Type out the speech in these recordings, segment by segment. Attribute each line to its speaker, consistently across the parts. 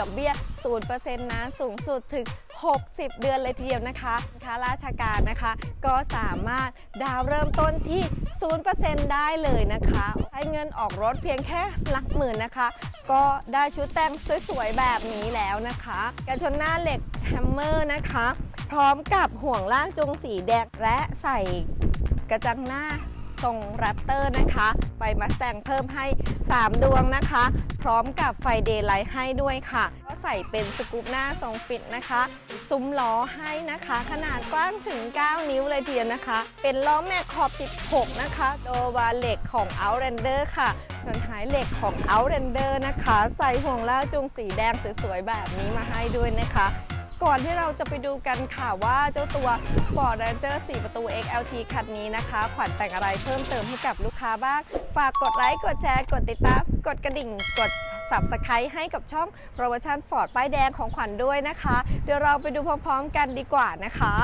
Speaker 1: ดอกเบี้ย 0%นะสูงสุดถึง 60 เดือนเลยทีเดียวนะคะค่าราชการนะคะ ก็สามารถดาวน์เริ่มต้นที่ 0%ได้เลยนะคะให้เงินออกรถเพียงแค่หลักหมื่นนะคะ ก็ได้ชุดแต่งสวยๆแบบนี้แล้วนะคะกันชนหน้าเหล็กแฮมเมอร์นะคะ พร้อมกับห่วงล่างจงสีแดงและใส่กระจังหน้า ทรงแรปเตอร์นะคะ ไฟมาสแตงเพิ่มให้ 3 ดวงนะคะ พร้อมกับไฟเดย์ไลท์ให้ด้วยค่ะ ก็ใส่เป็นสกูปหน้าทรงฟิตนะคะ ซุ้มล้อให้นะคะ ขนาดกว้างถึง 9 นิ้วเลยทีเดียวนะคะ เป็นล้อแม็กขอบ 16 นะคะโดวาเหล็กของ Outlander ค่ะส่วนท้ายเหล็กของ Outlander นะคะ ใส่ห่วงล่าจุงสีแดงสวยๆแบบนี้มาให้ด้วยนะคะ ก่อนที่เราจะไปดูกันค่ะว่าเจ้าตัว Ford Ranger 4 ประตู XLT คันนี้นะคะ ขวัญแต่งอะไรเพิ่มเติมให้กับลูกค้าบ้าง ฝากกดไลค์ กดแชร์ กดติดตาม กดกระดิ่ง กด Subscribe ให้กับช่องโปรโมชั่น Ford ป้ายแดงของขวัญด้วยนะคะ เดี๋ยวเราไปดูพร้อมๆกันดีกว่านะคะ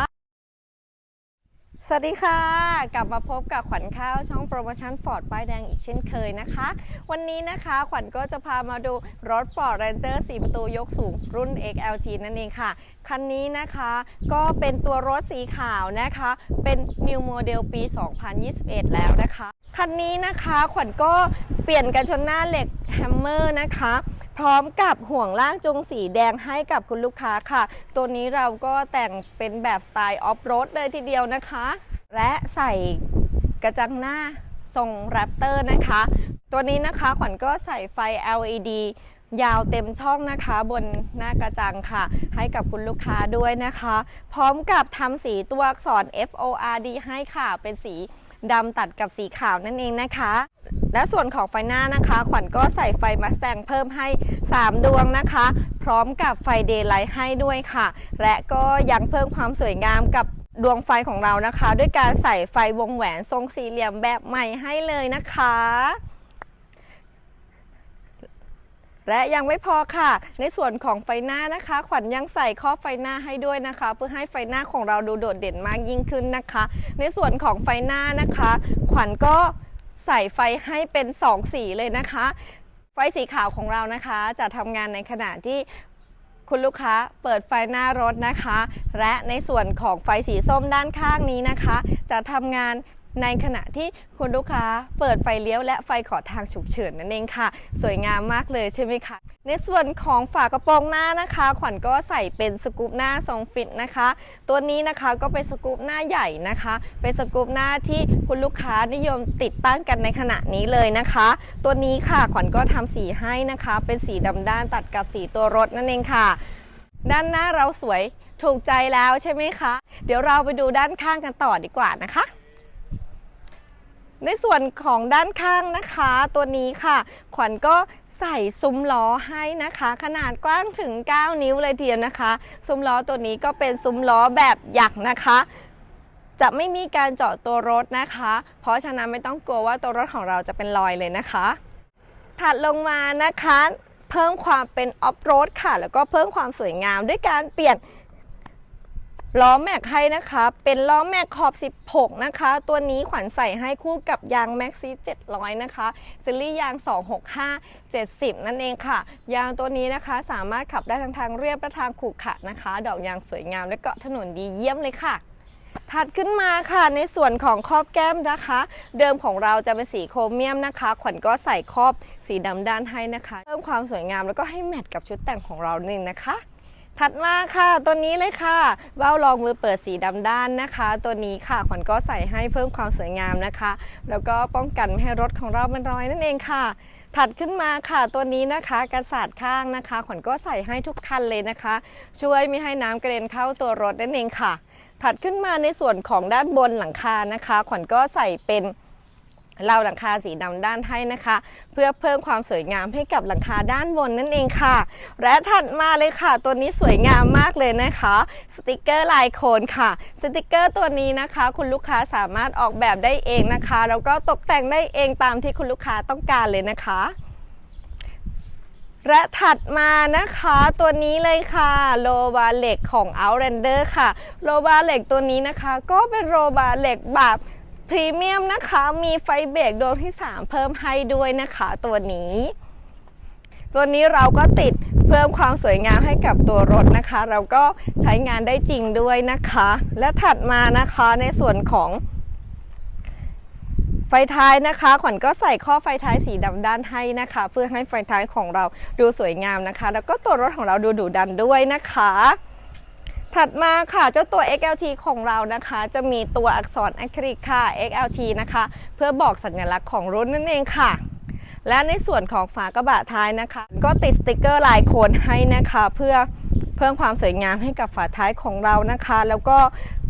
Speaker 1: สวัสดีค่ะ กลับมาพบกับขวัญข้าวช่องโปรโมชั่นฟอร์ดป้ายแดงอีกเช่นเคยนะคะ วันนี้นะคะขวัญก็จะพามาดูรถ Ford Ranger 4 ประตูยกสูงรุ่น XLT นั่นเองค่ะ คันนี้นะคะก็เป็นตัวรถสีขาวนะคะ เป็น New Model ปี 2021 แล้วนะคะ คันนี้นะคะขวัญก็เปลี่ยนกันชนหน้าเหล็กแฮมเมอร์นะคะพร้อมกับห่วงล่างจงสีแดงให้กับคุณลูกค้าค่ะ ตัวนี้เราก็แต่งเป็นแบบสไตล์ออฟโรดเลยทีเดียวนะคะ และใส่กระจังหน้าทรงแรปเตอร์นะคะ ตัวนี้นะคะขวัญก็ใส่ไฟ LED ยาวเต็มช่องนะคะบนหน้ากระจังค่ะ ให้กับคุณลูกค้าด้วยนะคะ พร้อมกับทำสีตัวอักษร F O R D ให้ค่ะ เป็นสีดำตัดกับสีขาวนั่นเองนะคะ และส่วนของไฟหน้านะคะ ขวัญก็ใส่ไฟมาแซงเพิ่มให้ 3 ดวงนะคะ พร้อมกับไฟเดย์ไลท์ให้ด้วยค่ะ และก็ยังเพิ่มความสวยงามกับ ดวงไฟของเรานะคะ ด้วยการใส่ไฟวงแหวนทรงสี่เหลี่ยมแบบใหม่ให้เลยนะคะ และยังไม่พอค่ะ ในส่วนของไฟหน้านะคะ ขวัญยังใส่ข้อไฟหน้าให้ด้วยนะคะ เพื่อให้ไฟหน้าของเราดูโดดเด่นมากยิ่งขึ้นนะคะ ในส่วนของไฟหน้านะคะ ขวัญก็ใส่ไฟให้เป็น 2 สีเลยนะคะ ไฟสีขาวของเรานะคะ จะทำงานในขณะที่ คุณลูกค้าเปิดไฟหน้ารถนะคะ และในส่วนของไฟสีส้มด้านข้างนี้นะคะ จะทำงานในขณะที่คุณลูกค้าเปิดไฟเลี้ยวและไฟขอทางฉุกเฉินนั่นเองค่ะ สวยงามมากเลยใช่ไหมคะ ในส่วนของฝากระโปรงหน้านะคะ ขวัญก็ใส่เป็นสกูปหน้าทรงฟิตนะคะ ตัวนี้นะคะก็เป็นสกูปหน้าใหญ่นะคะ เป็นสกูปหน้าที่คุณลูกค้านิยมติดตั้งกันในขณะนี้เลยนะคะ ตัวนี้ค่ะขวัญก็ทำสีให้นะคะ เป็นสีดำด้านตัดกับสีตัวรถนั่นเองค่ะ ด้านหน้าเราสวยถูกใจแล้วใช่ไหมคะ เดี๋ยวเราไปดูด้านข้างกันต่อดีกว่านะคะ ในส่วนของด้านข้างนะคะ ตัวนี้ค่ะ ขวัญก็ใส่ซุ้มล้อให้นะคะ ขนาดกว้างถึง 9 นิ้วเลยทีเดียวนะคะ ซุ้มล้อตัวนี้ก็เป็นซุ้มล้อแบบหยักนะคะจะไม่มีการเจาะตัวรถนะคะ เพราะฉะนั้นไม่ต้องกลัวว่าตัวรถของเราจะเป็นรอยเลยนะคะ ถัดลงมานะคะ เพิ่มความเป็นออฟโรดค่ะ แล้วก็เพิ่มความสวยงามด้วยการเปลี่ยน ล้อแม็กให้นะคะ เป็นล้อแม็กขอบ 16 นะคะ ตัวนี้ขวัญใส่ให้คู่กับยางแม็กซี่700 นะคะซีรีส์ยาง 265 70 นั่นเองค่ะ ยางตัวนี้นะคะสามารถขับได้ทั้งทางเรียบและทางขรุขระนะคะ ดอกยางสวยงามและเกาะถนนดีเยี่ยมเลยค่ะถัดขึ้นมาค่ะในส่วนของครอบแก้มนะคะ เดิมของเราจะเป็นสีโครเมียมนะคะ ขวัญก็ใส่ครอบสีดำด้านให้นะคะ เพิ่มความสวยงามแล้วก็ให้แมทกับชุดแต่งของเราหนึ่งนะคะ ถัดมาค่ะ ตัวนี้เลยค่ะว่าวรองมือเปิดสีดำด้านนะคะ ตัวนี้ค่ะขวัญก็ใส่ให้เพิ่มความสวยงามนะคะ แล้วก็ป้องกันไม่ให้รถของเราเป็นรอยนั่นเองค่ะ ถัดขึ้นมาค่ะ ตัวนี้นะคะกระสาดข้างนะคะ ขวัญก็ใส่ให้ทุกคันเลยนะคะ ช่วยไม่ให้น้ำกระเด็นเข้าตัวรถนั่นเองค่ะ ถัดขึ้นมาในส่วนของด้านบนหลังคานะคะ ขวัญก็ใส่เป็น เราหลังคาสีดำด้านให้นะคะ เพื่อเพิ่มความสวยงามให้กับหลังคาด้านบนนั่นเองค่ะ และถัดมาเลยค่ะ ตัวนี้สวยงามมากเลยนะคะ สติกเกอร์ลายโคนค่ะ สติกเกอร์ตัวนี้นะคะ คุณลูกค้าสามารถออกแบบได้เองนะคะ แล้วก็ตกแต่งได้เองตามที่คุณลูกค้าต้องการเลยนะคะและถัดมานะคะตัวนี้เลยค่ะโลบาเหล็กของ Outlander ค่ะโลบาเหล็กตัวนี้นะคะ ก็เป็นโลบาเหล็กแบบ พรีเมียมนะคะมีไฟเบรกดวงที่ 3 เพิ่มให้ด้วยนะคะตัวนี้ ตัวนี้เราก็ติดเพิ่มความสวยงามให้กับตัวรถนะคะ เราก็ใช้งานได้จริงด้วยนะคะ และถัดมานะคะในส่วนของ ไฟท้ายนะคะ ขวัญก็ใส่ข้อไฟท้ายสีดำด้านให้นะคะ เพื่อให้ไฟท้ายของเราดูสวยงามนะคะ แล้วก็ตัวรถของเราดูดุดันด้วยนะคะ ถัดมาค่ะเจ้าตัว XLT ของเรานะคะ จะมีตัวอักษรอะคริลิกค่ะ XLT นะคะ เพื่อบอกสัญลักษณ์ของรุ่นนั่นเองค่ะ และในส่วนของฝากระบะท้ายนะคะ ก็ติดสติกเกอร์ลายโคนให้นะคะ เพื่อเพิ่มความสวยงามให้กับฝาท้ายของเรานะคะ แล้วก็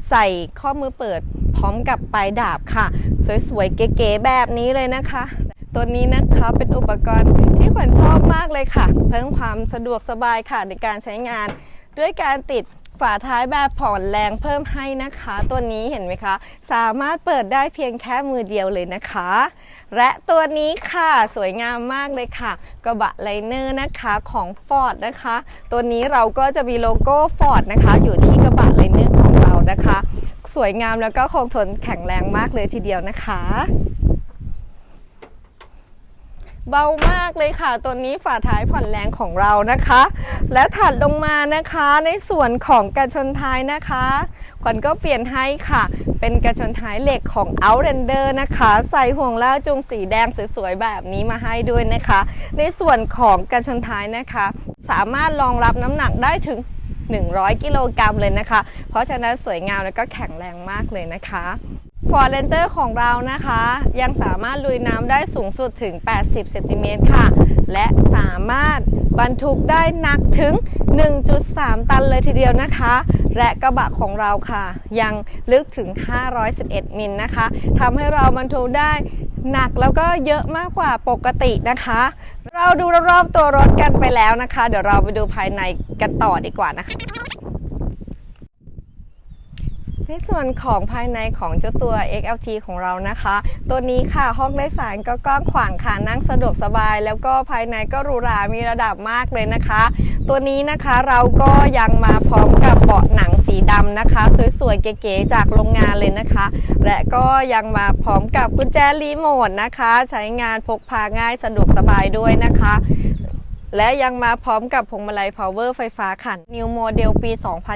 Speaker 1: ใส่ข้อมือเปิดพร้อมกับปลายดาบค่ะ สวยๆ เก๋ๆแบบนี้เลยนะคะ ตัวนี้นะคะเป็นอุปกรณ์ที่ขวัญชอบมากเลยค่ะ เพิ่มความสะดวกสบายค่ะในการใช้งาน ด้วยการติด ฝาท้ายแบบผ่อนแรงเพิ่มให้นะคะ ตัวนี้เห็นไหมคะ สามารถเปิดได้เพียงแค่มือเดียวเลยนะคะ และตัวนี้ค่ะสวยงามมากเลยค่ะ กระบะไลเนอร์นะคะของ Ford นะคะ ตัวนี้เราก็จะมีโลโก้ Ford นะคะ อยู่ที่กระบะไลเนอร์ของเรานะคะ สวยงามแล้วก็คงทนแข็งแรงมากเลยทีเดียวนะคะ เบามากเลยค่ะ ตัวนี้ฝาท้ายผ่อนแรงของเรานะคะ และถัดลงมานะคะในส่วนของกระชนท้ายนะคะขวัญก็เปลี่ยนให้ค่ะ เป็นกระชนท้ายเหล็กของ Outlander นะคะ ใส่ห่วงล่าจูงสีแดงสวยๆแบบนี้มาให้ด้วยนะคะ ในส่วนของกระชนท้ายนะคะ สามารถรองรับน้ำหนักได้ถึง 100 กิโลกรัมเลยนะคะ เพราะฉะนั้นสวยงามแล้วก็แข็งแรงมากเลยนะคะ Ford Ranger ของเรานะคะ ยังสามารถลุยน้ำได้สูงสุดถึง 80 เซนติเมตรค่ะ และสามารถบรรทุกได้หนักถึง 1.3 ตันเลยทีเดียวนะคะ และกระบะของเราค่ะ ยังลึกถึง 511 มิลนะคะทำให้เราบรรทุกได้หนักแล้วก็เยอะมากกว่าปกตินะคะ เราดูรอบๆตัวรถกันไปแล้วนะคะ เดี๋ยวเราไปดูภายในกันต่อดีกว่านะคะ ในส่วนของภายในของเจ้าตัว XLT ของเรานะคะ ตัวนี้ค่ะห้องโดยสารก็กว้างขวางค่ะนั่งสะดวกสบาย แล้วก็ภายในก็หรูหรา มีระดับมากเลยนะคะ ตัวนี้นะคะเราก็ยังมาพร้อมกับเบาะหนังสีดำนะคะ สวยๆเก๋ๆจากโรงงานเลยนะคะ และก็ยังมาพร้อมกับกุญแจรีโมทนะคะ ใช้งานพกพาง่ายสะดวกสบายด้วยนะคะ และยังมาพร้อมกับพวงมาลัย power ไฟฟ้าค่ะ New Model ปี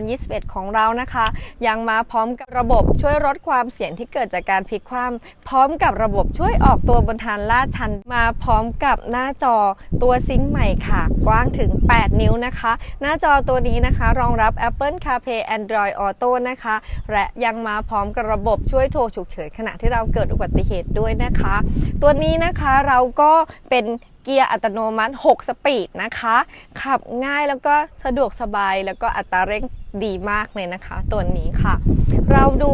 Speaker 1: 2021 ของเรานะคะ ยังมาพร้อมกับระบบช่วยลดความเสี่ยงที่เกิดจากการพลิกคว่ำพร้อมกับระบบช่วยออกตัวบนทางลาดชัน มาพร้อมกับหน้าจอตัวซิงค์ใหม่ค่ะ กว้างถึง 8 นิ้วนะคะ หน้าจอตัวนี้นะคะ รองรับ Apple CarPlay Android Auto นะคะ และยังมาพร้อมกับระบบช่วยโทรฉุกเฉินขณะที่เราเกิดอุบัติเหตุด้วยนะคะ ตัวนี้นะคะเราก็เป็น เกียร์อัตโนมัติ 6 สปีดนะคะ ขับง่ายแล้วก็สะดวกสบายแล้วก็อัตราเร่งดีมากเลยนะคะ ตัวนี้ค่ะ เราดู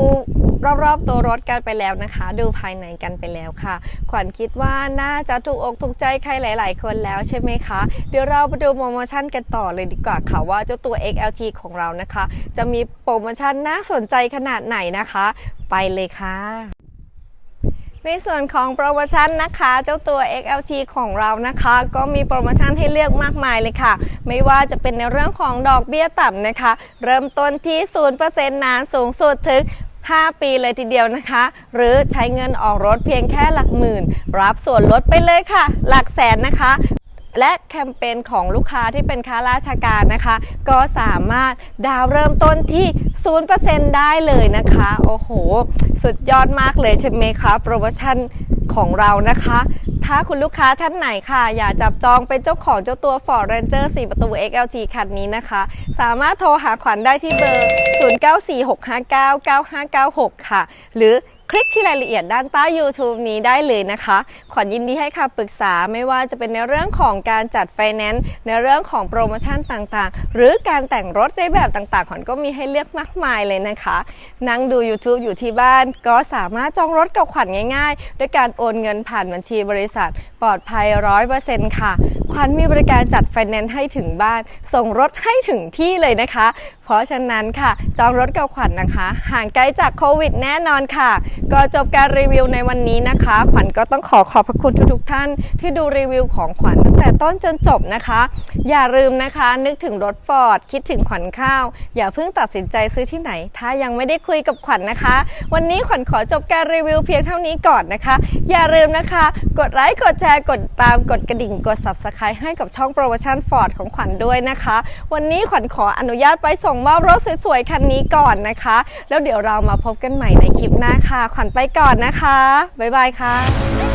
Speaker 1: รอบๆตัวรถกันไปแล้วนะคะ ดูภายในกันไปแล้วค่ะ ขวัญคิดว่าน่าจะถูกอกถูกใจใครหลาย ๆ คนแล้วใช่ไหมคะ เดี๋ยวเราไปดูโปรโมชั่นกันต่อเลยดีกว่าค่ะว่าเจ้าตัว XLT ของเรานะคะ จะมีโปรโมชั่นน่าสนใจขนาดไหนนะคะ ไปเลยค่ะ ในส่วนของโปรโมชั่นนะคะ เจ้าตัว XLT ของเรานะคะ ก็มีโปรโมชั่นให้เลือกมากมายเลยค่ะ ไม่ว่าจะเป็นในเรื่องของดอกเบี้ยต่ำนะคะ เริ่มต้นที่ 0%นานสูงสุดถึง5 ปีเลยทีเดียวนะคะ หรือใช้เงินออกรถเพียงแค่หลักหมื่น รับส่วนลดไปเลยค่ะ หลักแสนนะคะ และแคมเปญของลูกค้าที่เป็นค้าราชการนะคะ ก็สามารถดาวเริ่มต้นที่ 0%ได้เลยนะคะ โอ้โห สุดยอดมากเลยใช่ไหมคะ โปรโมชั่นของเรานะคะ ถ้าคุณลูกค้าท่านไหนค่ะ อยากจับจองเป็นเจ้าของเจ้าตัว Ford Ranger 4 ประตู XLT คันนี้นะคะ สามารถโทรหาขวัญได้ที่เบอร์ 0946599596 ค่ะ หรือ คลิกที่รายละเอียดด้านใต้ YouTube นี้ได้เลยนะคะขวัญยินดีให้คำปรึกษาไม่ว่าจะเป็นในเรื่องของการจัดไฟแนนซ์ในเรื่องของโปรโมชั่นต่างๆ หรือการแต่งรถในแบบต่างๆขวัญก็มีให้เลือกมากมายเลยนะคะ นั่งดู YouTube อยู่ที่บ้าน ก็สามารถจองรถกับขวัญง่ายๆ ด้วยการโอนเงินผ่านบัญชีบริษัท ปลอดภัย100%ค่ะ ขวัญมีบริการจัดไฟแนนซ์ให้ถึงบ้าน ส่งรถให้ถึงที่เลยนะคะ เพราะฉะนั้นค่ะ จองรถกับขวัญนะคะ ห่างไกลจากโควิดแน่นอนค่ะก็จบการรีวิวในวันนี้นะคะ ขวัญก็ต้องขอขอบพระคุณทุกๆท่านที่ดูรีวิวของขวัญตั้งแต่ต้นจนจบนะคะ อย่าลืมนะคะ นึกถึงรถฟอร์ดคิดถึงขวัญข้าว อย่าเพิ่งตัดสินใจซื้อที่ไหน ถ้ายังไม่ได้คุยกับขวัญนะคะ วันนี้ขวัญขอจบการรีวิวเพียงเท่านี้ก่อนนะคะ อย่าลืมนะคะ กดไลค์กดแชร์กดตามกดกระดิ่งกด subscribe ให้กับช่องโปรโมชั่นฟอร์ดของขวัญด้วยนะคะ วันนี้ขวัญขออนุญาตไปส่งมอบรถสวยๆคันนี้ก่อนนะคะ แล้วเดี๋ยวเรามาพบกันใหม่ในคลิปหน้าค่ะขวัญไปก่อนนะคะ บ๊ายบายค่ะ